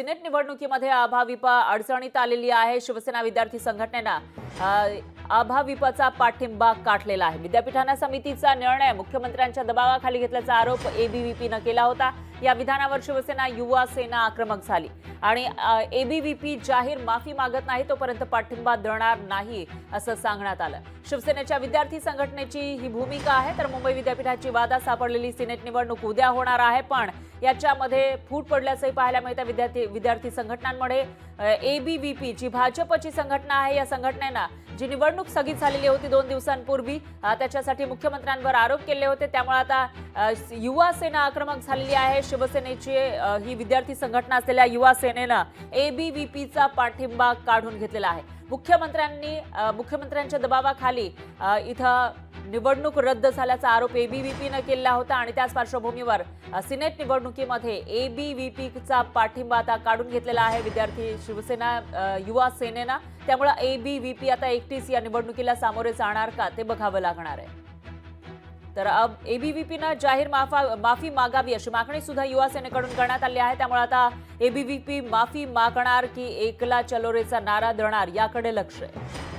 Senate निवडणुकीमध्ये अभाविपा अडचणीत आलेली आहे. शिवसेना विद्यार्थी संघटनेनं अ, अभाविपाचा पाठिंबा काढलेला आहे. विद्यापीठाना समितीचा निर्णय मुख्यमंत्र्यांच्या दबावाखाली घेतल्याचा आरोप एबीव्हीपीनं केला होता. या विधानावर शिवसेना युवा सेना आक्रमक झाली. आणि एबीव्हीपी जाहीर माफी मागत नाही तोपर्यंत पाठिंबा देणार नाही असं सांगण्यात आलं. शिवसेनेच्या विद्यार्थी संघटनेची ही भूमिका आहे तर मुंबई विद्यापीठाची वादा सापडलेली सिनेट निवडणूक उद्या होणार आहे पण याच्यामध्ये फूट पडल्याचंही पाहायला मिळतं. विद्यार्थी विद्यार्थी संघटनांमध्ये एबीव्हीपी जी भाजपची संघटना आहे या संघटनेनं जी निवडणूक स्थगित झालेली होती दोन दिवसांपूर्वी त्याच्यासाठी मुख्यमंत्र्यांवर आरोप केले होते. त्यामुळे आता युवा सेना आक्रमक झालेली आहे. शिवसेनेची ही विद्यार्थी संघटना असलेल्या युवा सेनेनं एबीव्हीपीचा पाठिंबा काढून घेतलेला आहे. मुख्यमंत्र्यांनी मुख्यमंत्र्यांच्या दबावाखाली इथं निवडणूक रद्द झाल्याचा आरोप एबीव्हीपीनं केला होता आणि त्याच पार्श्वभूमीवर सिनेट निवडणुकीमध्ये एबीव्हीपीचा पाठिंबा आता काढून घेतलेला आहे. विद्यार्थी शिवसेना युवा सेनेनं. त्यामुळे एबीव्हीपी आता एकटीच या निवडणुकीला सामोरे जाणार का ते बघावं लागणार आहे. तर अब एबीव्हीपीनं जाहीर माफा माफी मागावी अशी मागणी सुद्धा युवा सेनेकडून करण्यात आली आहे. त्यामुळे आता एबीव्हीपी माफी मागणार की एकला चलोरेचा नारा देणार याकडे लक्ष आहे.